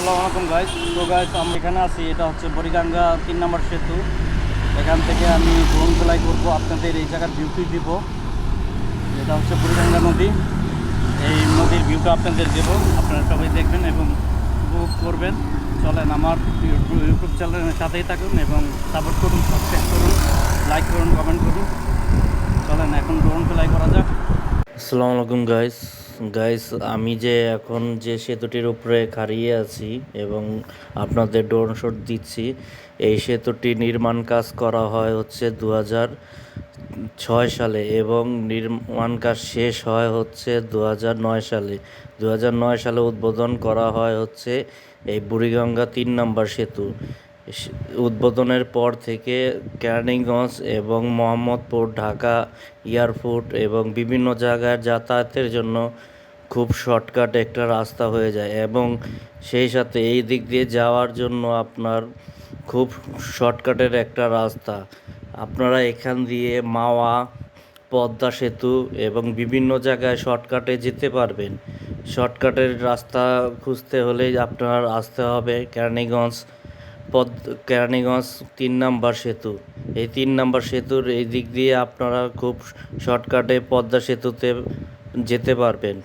আসসালামু আলাইকুম গাইস তো গাইস আমি এখানে আছি। এটা হচ্ছে বরিগাঙ্গা তিন নম্বর সেতু। এখান থেকে আমি ড্রোন ফ্লাই করব। আপনাদের এই জায়গার ভিউটি দিব। এটা হচ্ছে বুড়িগঙ্গা নদী। এই নদীর ভিউটা আপনাদের দেব। আপনারা সবাই দেখবেন এবং উপভোগ করবেন। চলেন আমার ইউটিউব চ্যানেলের সাথেই থাকুন এবং সাপোর্ট করুন সাবস্ক্রাইব করুন লাইক করুন কমেন্ট করুন। চলেন, এখন ড্রোন ফ্লাই করা যাক। আসসালামু আলাইকুম গাইস গাইস আমি যে এখন যে সেতুটির উপরে খাড়িয়ে আছি এবং আপনাদের ড্রোন শট দিচ্ছি, এই সেতুটি নির্মাণ কাজ করা হয় হচ্ছে দু ছয় সালে এবং নির্মাণ কাজ শেষ হয় হচ্ছে দু নয় সালে। দু নয় সালে উদ্বোধন করা হয় হচ্ছে এই বুড়িগঙ্গা তিন নম্বর সেতু। উদ্বোধনের পর থেকে কেরানীগঞ্জ এবং মোহাম্মদপুর, ঢাকা এয়ারপোর্ট এবং বিভিন্ন জায়গায় যাতায়াতের জন্য খুব শর্টকাট একটা রাস্তা হয়ে যায় এবং সেই সাথে এই দিক দিয়ে যাওয়ার জন্য আপনার খুব শর্টকাটের একটা রাস্তা। আপনারা এখান দিয়ে মাওয়া, পদ্মা সেতু এবং বিভিন্ন জায়গায় শর্টকাটে যেতে পারবেন। শর্টকাটের রাস্তা খুঁজতে হলে আপনার আসতে হবে কেরানীগঞ্জ পদ কেরানীগঞ্জ তিন নাম্বার সেতু। এই তিন নাম্বার সেতুর এই দিক দিয়ে আপনারা খুব শর্টকাটে পদ্মা সেতুতে যেতে পারবেন।